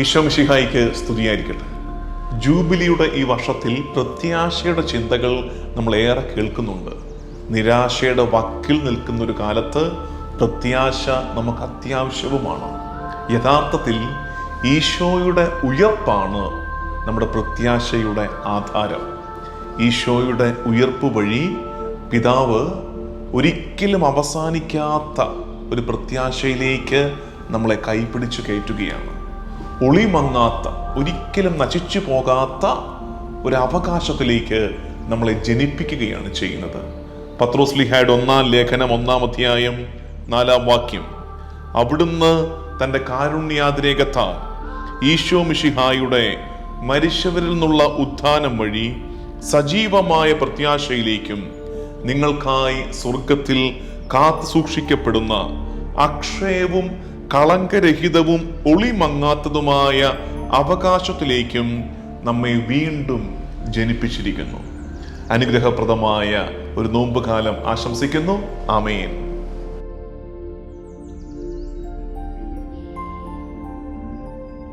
ഈശോ മിഷിഹായിക്ക് സ്തുതിയായിരിക്കട്ടെ. ജൂബിലിയുടെ ഈ വർഷത്തിൽ പ്രത്യാശയുടെ ചിന്തകൾ നമ്മൾ ഏറെ കേൾക്കുന്നുണ്ട്. നിരാശയുടെ വക്കിൽ നിൽക്കുന്ന ഒരു കാലത്ത് പ്രത്യാശ നമുക്ക് അത്യാവശ്യവുമാണ്. യഥാർത്ഥത്തിൽ ഈശോയുടെ ഉയർപ്പാണ് നമ്മുടെ പ്രത്യാശയുടെ ആധാരം. ഈശോയുടെ ഉയർപ്പ് വഴി പിതാവ് ഒരിക്കലും അവസാനിക്കാത്ത ഒരു പ്രത്യാശയിലേക്ക് നമ്മളെ കൈപിടിച്ചു കയറ്റുകയാണ്. ഒളിമങ്ങാത്ത ഒരിക്കലും നശിച്ചു പോകാത്ത ഒരു അവകാശത്തിലേക്ക് നമ്മളെ ജനിപ്പിക്കുകയാണ് ചെയ്യുന്നത്. പത്രോസ് ലിഹായുടെ ഒന്നാം ലേഖനം ഒന്നാം അധ്യായം നാലാം വാക്യം. അവിടുന്ന് തന്റെ കാരുണ്യാതിരേകത്താൽ ഈശോ മിഷിഹായുടെ മരിച്ചവരിൽ നിന്നുള്ള ഉത്ഥാനം വഴി സജീവമായ പ്രത്യാശയിലേക്കും നിങ്ങൾക്കായി സ്വർഗത്തിൽ കാത്തു സൂക്ഷിക്കപ്പെടുന്ന അക്ഷയവും കളങ്കരഹിതവും ഒളിമങ്ങാത്തതുമായ അവകാശത്തിലേക്കും നമ്മെ വീണ്ടും ജനിപ്പിച്ചിരിക്കുന്നു. അനുഗ്രഹപ്രദമായ ഒരു നോമ്പുകാലം ആശംസിക്കുന്നു. ആമേൻ.